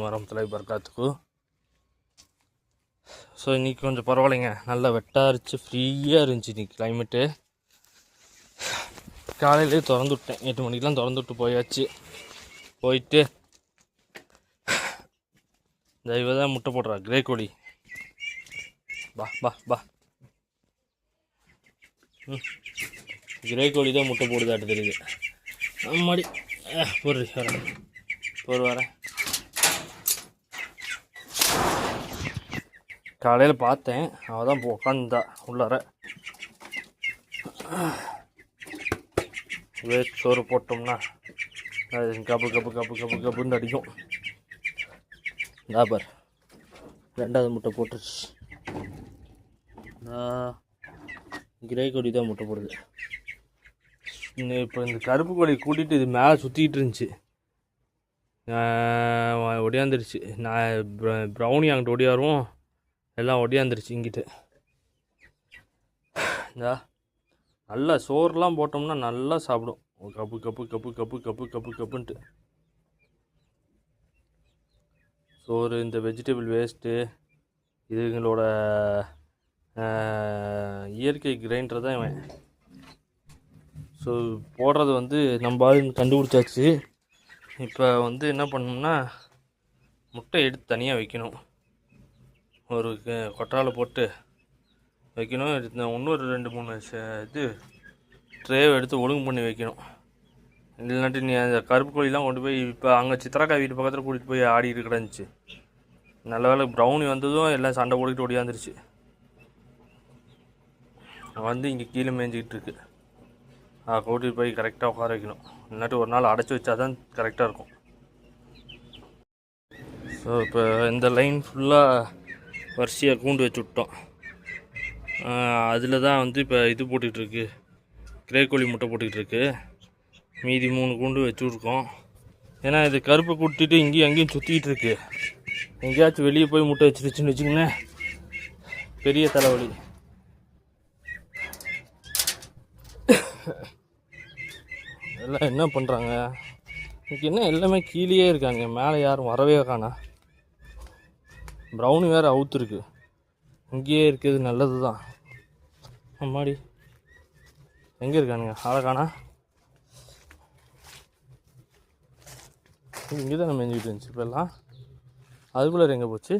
அலைக்கும் வரமத்துல பர்காத்துக்கு. ஸோ இன்றைக்கி கொஞ்சம் பரவாயில்லைங்க. நல்லா வெட்டாக இருந்துச்சு ஃப்ரீயாக இருந்துச்சு இன்றைக்கி கிளைமேட்டு காலையிலே திறந்து விட்டேன். எட்டு மணிக்கெலாம் திறந்து விட்டு போயாச்சு. போயிட்டு இந்த தான் முட்டை போடுறா கிரே கோழி. பா பா பா ம். கிரே கோழி தான் முட்டை போடுதாட்டு தெரியுது. அம்மாடி பொறு வரேன் பொறு வரேன். காலையில் பார்த்தேன். அவள் தான் இப்போ உட்காந்துதா உள்ளார. வேஸ்ட் சோறு போட்டோம்னா அது கப்பு கப்பு கப்பு கப்பு கப்புன்னு அடிக்கும். பார். ரெண்டாவது முட்டை போட்டுருச்சு. கிரே கொடி தான் முட்டை போடுது. இப்போ இந்த கருப்பு கொடி கூட்டிகிட்டு இது மேலே சுற்றிக்கிட்டு இருந்துச்சு. ஒடியாந்துருச்சு நான் ப்ரௌனி அங்கிட்டு ஒடியாரும் எல்லாம் ஒடியாந்துருச்சு இங்கிட்டு. இந்தா நல்லா சோறுலாம் போட்டோம்னா நல்லா சாப்பிடும். கப்பு கப்பு கப்பு கப்பு கப்பு கப்பு கப்புன்ட்டு. சோறு இந்த வெஜிடபிள் வேஸ்ட்டு இதுங்களோட இயற்கை கிரைண்டர் தான் இவன். ஸோ போடுறது வந்து நம்ம ஆள் கண்டுபிடிச்சாச்சு. இப்போ வந்து என்ன பண்ணணும்னா முட்டை எடுத்து தனியாக வைக்கணும். ஒரு கொட்டாலை போட்டு வைக்கணும். இன்னொரு ரெண்டு மூணு இது ட்ரேவை எடுத்து ஒழுங்கு பண்ணி வைக்கணும். இல்லைனாட்டி நீ அந்த கருப்பு கோழிலாம் கொண்டு போய் இப்போ அங்கே சித்ராக்கா வீட்டு பக்கத்தில் கூட்டிகிட்டு போய் ஆடிட்டு கிடந்துச்சு. நல்ல வேளை ப்ரௌனி வந்ததும் எல்லாம் சண்டை போட்டுக்கிட்டு ஓடியாந்துருச்சு. வந்து இங்கே கீழே மேய்ஞ்சிக்கிட்டு இருக்கு. அதை கூட்டிகிட்டு போய் கரெக்டாக உட்கார வைக்கணும். இல்லாட்டி ஒரு நாள் அடைச்சி வச்சா தான் கரெக்டாக இருக்கும். ஸோ இப்போ இந்த லைன் ஃபுல்லாக வரிசையாக கூண்டு வச்சு விட்டோம். அதில் தான் வந்து இப்போ இது போட்டுட்ருக்கு கிரே கோழி முட்டை போட்டுக்கிட்டு இருக்குது மீதி மூணு கூண்டு வச்சுருக்கோம் ஏன்னா இது கருப்பை கூட்டிட்டு இங்கேயும் அங்கேயும் சுற்றிக்கிட்டு இருக்கு எங்கேயாச்சும் வெளியே போய் முட்டை வச்சிருச்சுன்னு வச்சுக்கோங்களேன். பெரிய தலைவலி. எல்லாம் என்ன பண்ணுறாங்க இன்றைக்கி என்ன எல்லாமே கீழேயே இருக்காங்க. மேலே யாரும் வரவே காணா. ப்ரௌனி வேறு அவுத்துருக்கு இங்கேயே இருக்கிறது நல்லது தான் அம்மாடி. எங்கே இருக்கானுங்க? அழகானா காணா இங்கே தான் மேய்ஞ்சிக்கிட்டு இருந்துச்சு இப்போல்லாம் அதுக்குள்ளே எங்கே போச்சு?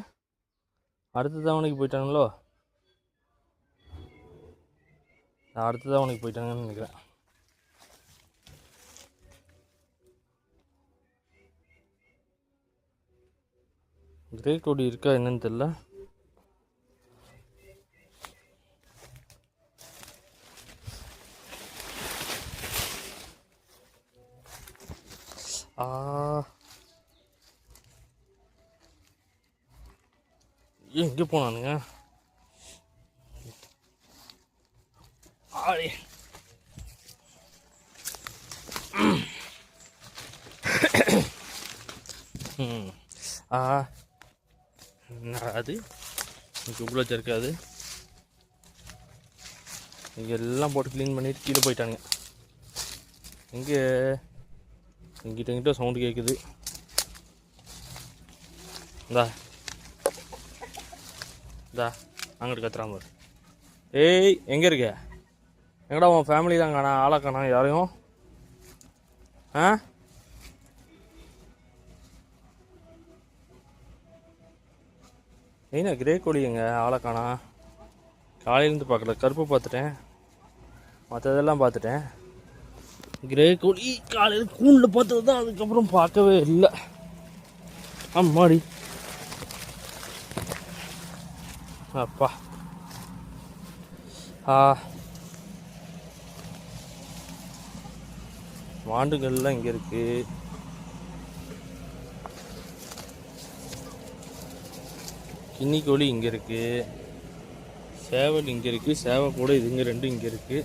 அடுத்த தவணைக்கு போயிட்டாங்களோ அடுத்த தவணைக்கு போயிட்டாங்கன்னு நினைக்கிறேன். கிரே கோடி இருக்கா என்னன்னு தெரில ஆ. எங்கே போனானுங்க. ஆடி ம். ஆ. அது? இங்கே உள்ள இருக்காது இங்கே எல்லாம் போட்டு க்ளீன் பண்ணிட்டு கீழே போயிட்டானுங்க. இங்கே இங்கிட்ட இங்கிட்ட சவுண்டு கேட்குது இந்தா. இந்தா அங்கிட்டு கத்துறாம பாரு. ஏய் எங்கே இருக்க? எங்கடா உன் ஃபேமிலி தான் காணா? ஆளை காணா? யாரையும்? ஆ? ஏன்னா கிரே கோழிங்க ஆளைக்கானா காலையிலேருந்து பார்க்கல கருப்பு பார்த்துட்டேன். மற்றதெல்லாம் பார்த்துட்டேன். கிரே கோழி காலையில் கூண்டில் பார்த்தது தான் அதுக்கப்புறம் பார்க்கவே இல்லை. அம்மாடி. அப்பா. ஆ. மாண்டுகள்லாம் இங்கே இருக்குது கின்னி கோழி இங்கே இருக்குது சேவல் இங்கே இருக்குது சேவை கூட இதுங்க ரெண்டும் இங்கே இருக்குது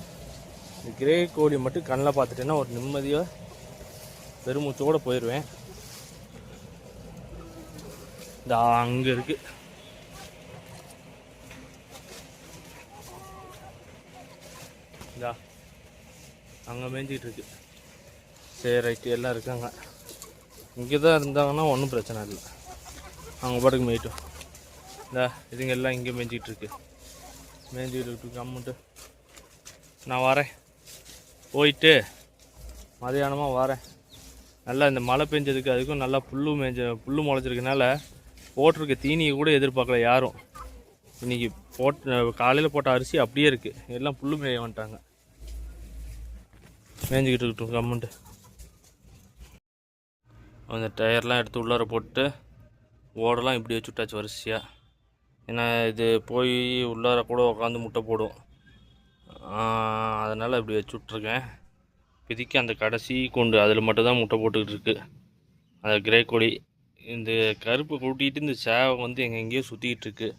இந்த கிரே கோழி மட்டும் கண்ணில் பார்த்துட்டேன்னா ஒரு நிம்மதியாக பெருமூச்சோடு போயிடுவேன் இந்த அங்கே இருக்குது இதா அங்கே மேய்ஞ்சிக்கிட்டு இருக்கு. சரி ரைட்டு. எல்லாம் இருக்காங்க. இங்கே தான் இருந்தாங்கன்னா ஒன்றும் பிரச்சனை இல்லை. அவங்க பாட்டுக்கு மேய்ட்டும். இந்த இதுங்க எல்லாம் இங்கே மேய்ஞ்சிக்கிட்டு இருக்கு மேய்ஞ்சிக்கிட்டு இருக்கு அம்முட்டு நான் வரேன். போயிட்டு மதியானமாக வரேன். நல்லா இந்த மழை பெஞ்சதுக்கு அதுக்கும் நல்லா புல்லு மேய்ஞ்ச புல்லு முளைச்சிருக்கனால போட்டிருக்க தீனியை கூட எதிர்பார்க்கல யாரும். இன்னைக்கு போட் காலையில் போட்ட அரிசி அப்படியே இருக்குது எல்லாம் புல்லு மேய வந்துட்டாங்க. மேய்ஞ்சிக்கிட்டு இருக்கட்டும் கம்முன்ட்டு அந்த டயர்லாம் எடுத்து உள்ளார போட்டு ஓடெல்லாம் இப்படி வச்சு விட்டாச்சு வரிசையாக ஏன்னா இது போய் உள்ளார கூட உட்காந்து முட்டை போடும். அதனால் இப்படி வச்சு விட்ருக்கேன் இப்போதைக்கு அந்த கடைசி கொண்டு அதில் மட்டும்தான் முட்டை போட்டுக்கிட்டு இருக்குது அந்த கிரே கோழி இந்த கருப்பு கூட்டிகிட்டு இந்த சேவை வந்து எங்கே எங்கேயோ சுற்றிக்கிட்டு இருக்கு.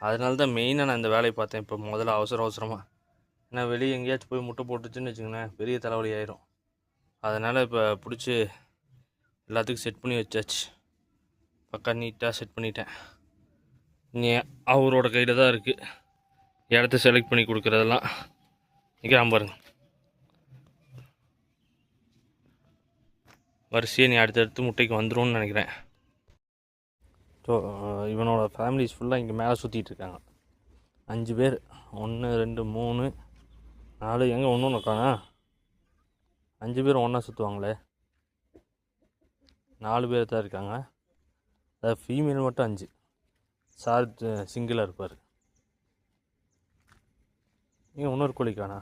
அதனால தான் மெயினாக நான் இந்த வேலையை பார்த்தேன் இப்போ முதல்ல அவசர அவசரமாக ஏன்னா வெளியே எங்கேயாச்சும் போய் முட்டை போட்டுச்சுன்னு வச்சுக்கோங்களேன் பெரிய தலைவலி ஆயிரும். அதனால் இப்போ பிடிச்சி எல்லாத்துக்கும் செட் பண்ணி வச்சாச்சு. பக்கா நீட்டாக செட் பண்ணிட்டேன். அவரோட கையில் தான் இருக்குது இடத்த செலக்ட் பண்ணி கொடுக்குறதெல்லாம். நிற்கிறான் பாருங்க. வரிசையை நீ அடுத்தடுத்து முட்டைக்கு வந்துரும்னு நினைக்கிறேன். ஸோ இவனோட ஃபேமிலிஸ் ஃபுல்லாக இங்கே மேலே சுற்றிட்டு இருக்காங்க. அஞ்சு பேர். ஒன்று ரெண்டு மூணு நாலு எங்கே ஒன்று இருக்காங்க அஞ்சு பேர் ஒன்றா சுற்றுவாங்களே நாலு பேர் தான் இருக்காங்க. அதாவது ஃபீமேல் மட்டும் அஞ்சு. சார் சிங்கிளாக இருப்பார். ஏன் இன்னொரு கோழிக்கானா?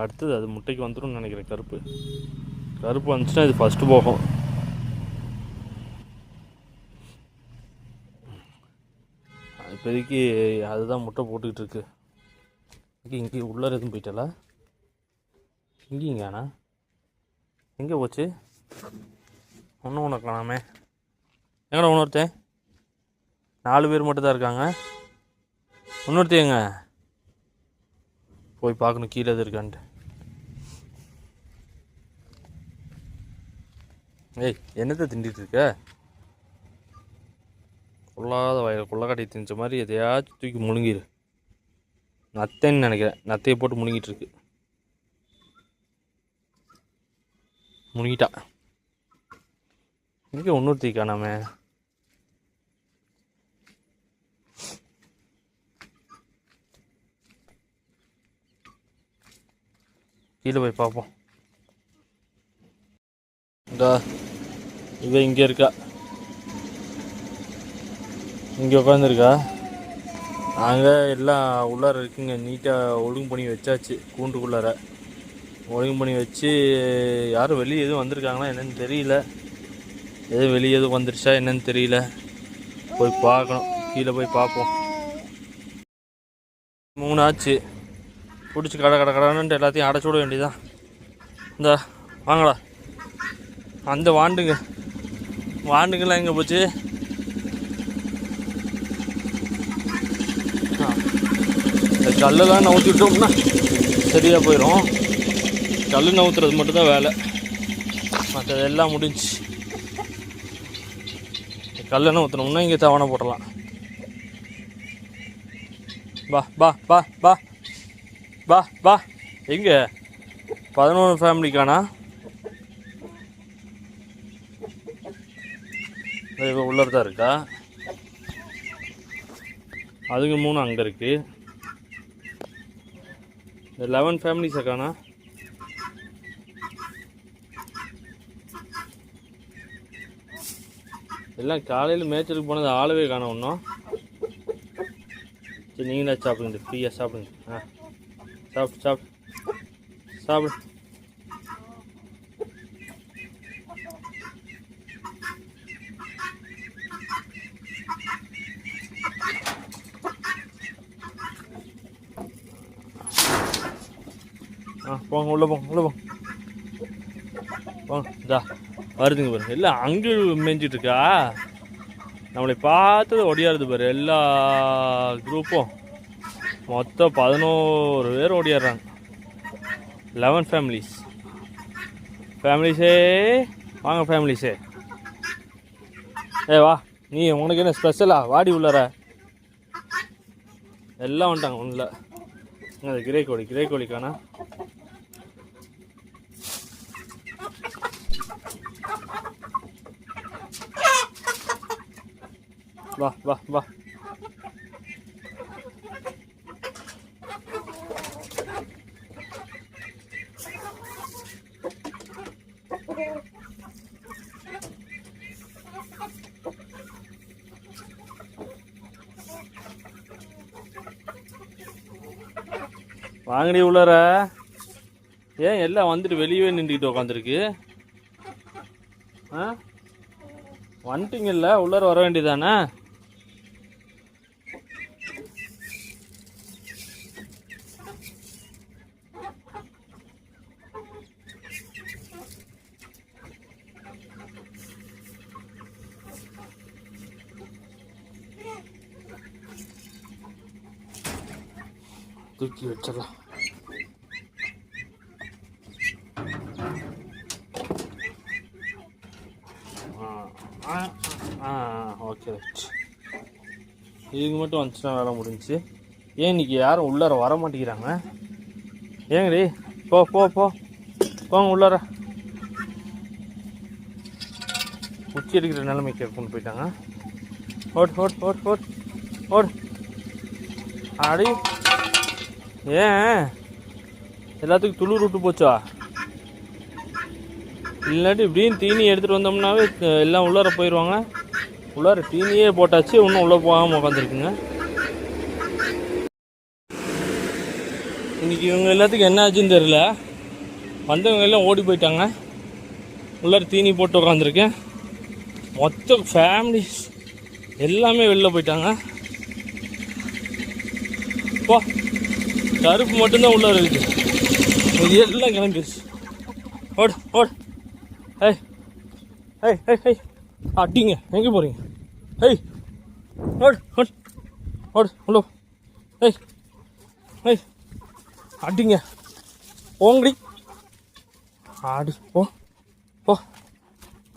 அடுத்தது அது முட்டைக்கு வந்துடும் நினைக்கிறேன் கருப்பு. கருப்பு வந்துச்சுன்னா இது ஃபஸ்ட்டு போகும். இப்போதைக்கு அதுதான் முட்டை போட்டுக்கிட்டு இருக்கு. இங்கே இங்கே உள்ளார எதுவும் போயிட்டல இங்கேங்காண்ணா எங்கே போச்சு? ஒன்றும் ஒன்று காணாமே எங்கடா இன்னொருத்தன் நாலு பேர் மட்டும் தான் இருக்காங்க. இன்னொருத்தன் எங்க? போய் பார்க்கணும் கீழே எது இருக்கான்ட்டு. ஏய் என்னத்தை திண்டிட்டு இருக்க? கொள்ளாத வயல் கொள்ளக்காட்டி திணிச்ச மாதிரி எதையாச்சும் தூக்கி முழுங்கிரு. நத்தைன்னு நினைக்கிறேன். நத்தையை போட்டு முழுங்கிட்டு இருக்கு. முழுங்கிட்டா. இங்கே இன்னொருத்தி காணாமே கீழே போய் பார்ப்போம் இந்தா இவ இங்கே இருக்கா. இங்கே உட்காந்துருக்கா நாங்கள் எல்லாம் உள்ளார இருக்குங்க. நீட்டாக ஒழுங்கு பண்ணி வச்சாச்சு கூண்டுக்குள்ளார. ஒழுங்கு பண்ணி வச்சு யாரும் வெளியே எதுவும் வந்திருக்காங்களா என்னன்னு தெரியல. எதுவும் வெளியே எதுவும் வந்துருச்சா என்னன்னு தெரியல. போய் பார்க்கணும். கீழே போய் பார்ப்போம். மூணு ஆச்சு பிடிச்சி கடை கடை கடைன்ட்டு எல்லாத்தையும் அடைச்சி விட வேண்டியதான் இந்த வாங்கடா. அந்த வாண்டுங்க. வாண்டுங்கெல்லாம் எங்கே போச்சு? ஆ. இந்த கல்லெல்லாம் நவுத்தி விட்டோம்னா சரியாக போயிடும் கல் நவுத்துறது மட்டும்தான் வேலை. மற்றது எல்லாம் முடிஞ்சு கல்லை ஊற்றணும்னா இங்கே தவணை போடலாம். பா பா பா பா பா பா எங்கே? பதினொன்று ஃபேமிலிக்கானா? இப்போ உள்ளே தான் இருக்கா? அதுக்கு மூணு அங்கே இருக்குது இந்த லெவன் ஃபேமிலிஸ் இருக்கானா? எல்லாம் காலையில் மேய்ச்சலுக்கு போனது ஆளவே காணும் ஒன்றும் சரி நீங்களே சாப்பிடுங்க ஃப்ரீயாக சாப்பிடுங்க. ஆ சாப்பிட்டு சாப்பிடு. சாப்பிடு. ஆ போங்க உள்ளே போங்க உள்ளே போங்க. போங்க இதா வருதுங்க பாரு எல்லாம் அங்கே மேய்ஞ்சிட்டு இருக்கா நம்மளை பார்த்தது ஒடியாருது பாரு எல்லா குரூப்பும் மொத்தம் பதினோரு பேர் ஓடியாடுறாங்க லெவன் ஃபேமிலிஸ் ஃபேமிலிஸே வாங்க ஃபேமிலிஸே ஏ. வா. நீ உனக்கு என்ன ஸ்பெஷலா வாடி உள்ளார. எல்லாம் வந்துட்டாங்க ஒன்றில் அது கிரே கோழி கிரே கோழிக்கானா வா வா வா. வாங்கடி உள்ளார. ஏன் எல்லாம் வந்துட்டு வெளியவே நின்றுக்கிட்டு உக்காந்துருக்கு? ஆ? வந்துட்டீங்கல்ல உள்ளார வர வேண்டியதானே தூக்கி வச்சிடலாம் ஆ ஆ ஓகே ரைட் இதுக்கு மட்டும் வந்துச்சுன்னா வேலை முடிஞ்சு ஏன் இன்னைக்கு யாரும் உள்ளார வர மாட்டேங்கிறாங்க? ஏங்கடி போ போ போ. போங்க உள்ளார. உச்சி எடுக்கிற நிலைமைக்கு கொண்டு போயிட்டாங்க. ஓட் ஓட் ஓட் ஓட் ஓட். அடி ஏன்? எல்லாத்துக்கும் துளிர் விட்டு போச்சா? இல்லாட்டி இப்படின்னு தீனி எடுத்துகிட்டு வந்தோம்னாவே எல்லாம் உள்ளார போயிடுவாங்க உள்ளார தீனியே போட்டாச்சு இன்னும் உள்ளே போகாமல் உட்காந்துருக்குங்க இன்றைக்கி இவங்க எல்லாத்துக்கும் என்ன ஆச்சுன்னு தெரியல. வந்தவங்க எல்லாம் ஓடி போயிட்டாங்க. உள்ளார தீனி போட்டு உட்காந்துருக்கேன் மொத்த ஃபேமிலி எல்லாமே வெளில போயிட்டாங்க. போ. கருப்பு மட்டும்தான் உள்ளே இருக்குது இது எல்லாம் கிளம்பிடுச்சு ஓடு ஓடு. ஏய் ஏய் ஏய் ஏய். அடிங்க. எங்கே போகிறீங்க ஏய் ஓடு ஓடு. ஓடு உள்ளோ ஏய் ஏய். அடிங்க. போங்கடி ஆடு போ போ.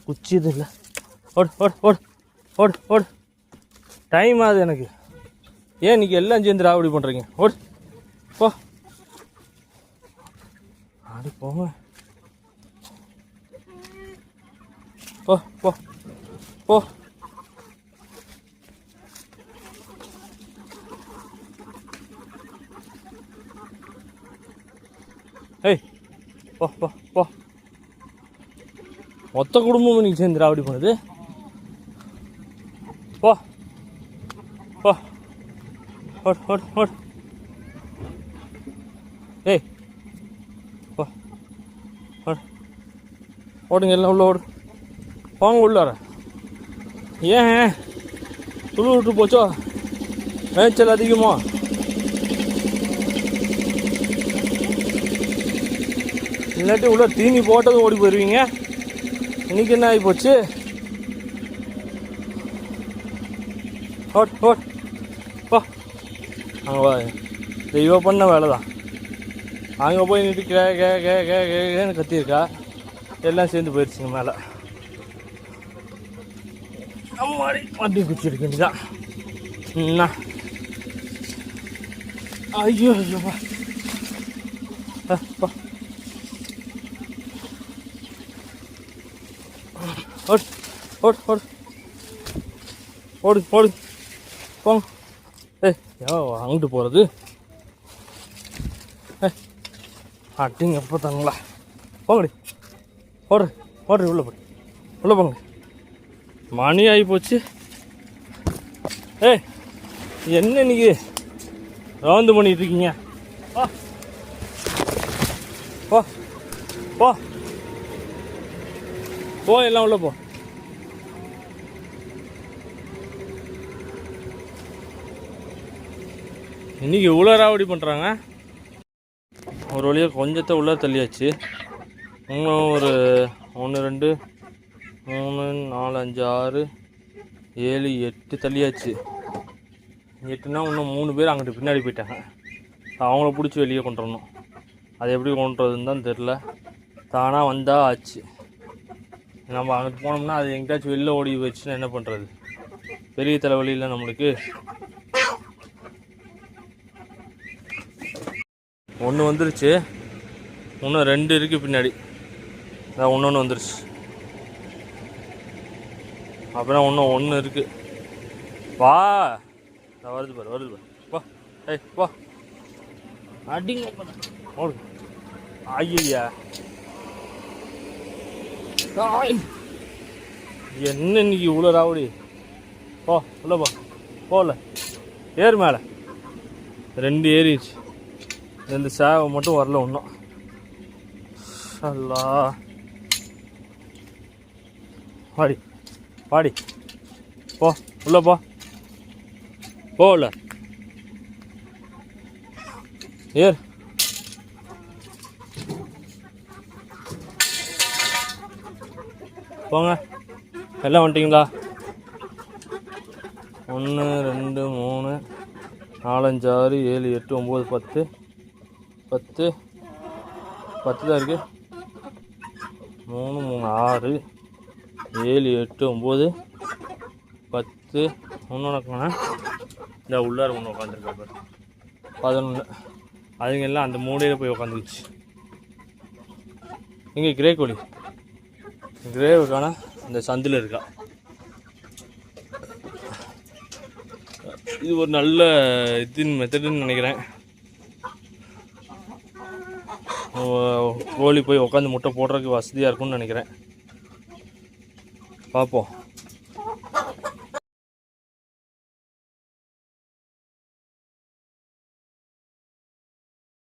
குச்சி இது இல்லை ஓடு ஓடு ஓடு. ஓடு ஓடு. டைம் ஆகுது எனக்கு. ஏன் இன்றைக்கி எல்லாம் சேர்ந்து ராவடி பண்ணுறீங்க ஓடு. போ. ஆடு போங்க. போ போ போ. ஏய் போ போ போ. மொத்த குடும்பமும் நீங்கள் சேர்ந்து ராவடி பண்ணுது போ போ. ஓட் ஓட் ஓட் ஏய் போ ஓடு ஓடுங்க எல்லாம் உள்ள ஓடு. வாங்க உள்ளார ஏன் துளு விட்டு போச்சோ? மேய்ச்சல் அதிகமா? இல்லாட்டி உள்ள தீனி போட்டதும் ஓடி போயிடுவீங்க இன்னைக்கு என்ன ஆகி போச்சு? ஓட் ஓட். போ. அங்கே வா. இது பண்ண வேலை தான் அங்கே போய் நின்று கே கே கே கே கேன்னு கத்தியிருக்கா. எல்லாம் சேர்ந்து போயிடுச்சுங்க மேலே. நம்ம வண்டி குச்சிருக்க வேண்டியதான் என்ன? ஐயோ ஐயோ வா. ஓடு ஓடு ஓடு. ஓடு ஓடு. போங்க. ஏய் அங்கிட்டு போகிறது ஏ அட்டிங்க எப்போ தாங்களா போங்கடி. ஓடு ஓடு உள்ளே போடு. உள்ளே போங்க. மணி ஆகி போச்சு. ஏய் என்ன இன்னைக்கு ரவுந்து பண்ணிட்டு இருக்கீங்க? போ போ போ. போ எல்லாம் உள்ள போ. இன்னைக்கு இவ்வளோ ராவடி பண்ணுறாங்க ஒரு வழியாக கொஞ்சத்தை உள்ளே தள்ளியாச்சு. இன்னும் ஒரு ஒன்று ரெண்டு மூணு நாலு அஞ்சு ஆறு ஏழு எட்டு தள்ளியாச்சு. எட்டுனா இன்னும் மூணு பேர் அங்கிட்டு பின்னாடி போயிட்டாங்க. அவங்கள பிடிச்சி வெளியே கொண்டு வரணும். அது எப்படி கொண்டுறதுன்னு தான் தெரில தானாக வந்தால் ஆச்சு. நம்ம அங்கிட்டு போனோம்னா அது எங்கேயாச்சும் வெளில ஓடி போயிடுச்சுன்னா என்ன பண்ணுறது பெரிய தலைவலியில் நம்மளுக்கு. ஒன்று வந்துருச்சு. இன்னும் ரெண்டு இருக்குது பின்னாடி. அதான் ஒன்று ஒன்று வந்துருச்சு. அப்புறம் இன்னும் ஒன்று இருக்குது வா. வருது பாரு வருது பாரு. வா. ஏய் வா. அடிங்க ஐயா என்ன இன்னைக்கு இவ்வளோ ராவடி? போ உள்ள போ. போகல ஏறு மேலே. ரெண்டு ஏறிடுச்சு. ரெண்டு சேவை மட்டும் வரல ஒன்றும் அல்லா பாடி பாடி. போ உள்ள போ. போ உள்ள. ஏர் போங்க. எல்லாம் வந்துட்டீங்களா? ஒன்று ரெண்டு மூணு நாலஞ்சு ஆறு ஏழு எட்டு ஒம்பது பத்து. பத்து. பத்து தான் இருக்குது மூணு மூணு ஆறு. ஏழு எட்டு ஒம்பது பத்து. ஒன்று இந்த உள்ளார ஒன்று உட்காந்துருக்கா பாரு. பதினொன்று அதுங்க எல்லாம் அந்த மூடையில் போய் உட்காந்துக்குச்சு இங்கே கிரே கோழி. கிரேவுக்கான இந்த சந்தில் இருக்கா. இது ஒரு நல்ல இது மெத்தடுன்னு நினைக்கிறேன். கோழி போய் உட்காந்து முட்டை போடுறதுக்கு வசதியாக இருக்கும்னு நினைக்கிறேன். பார்ப்போம்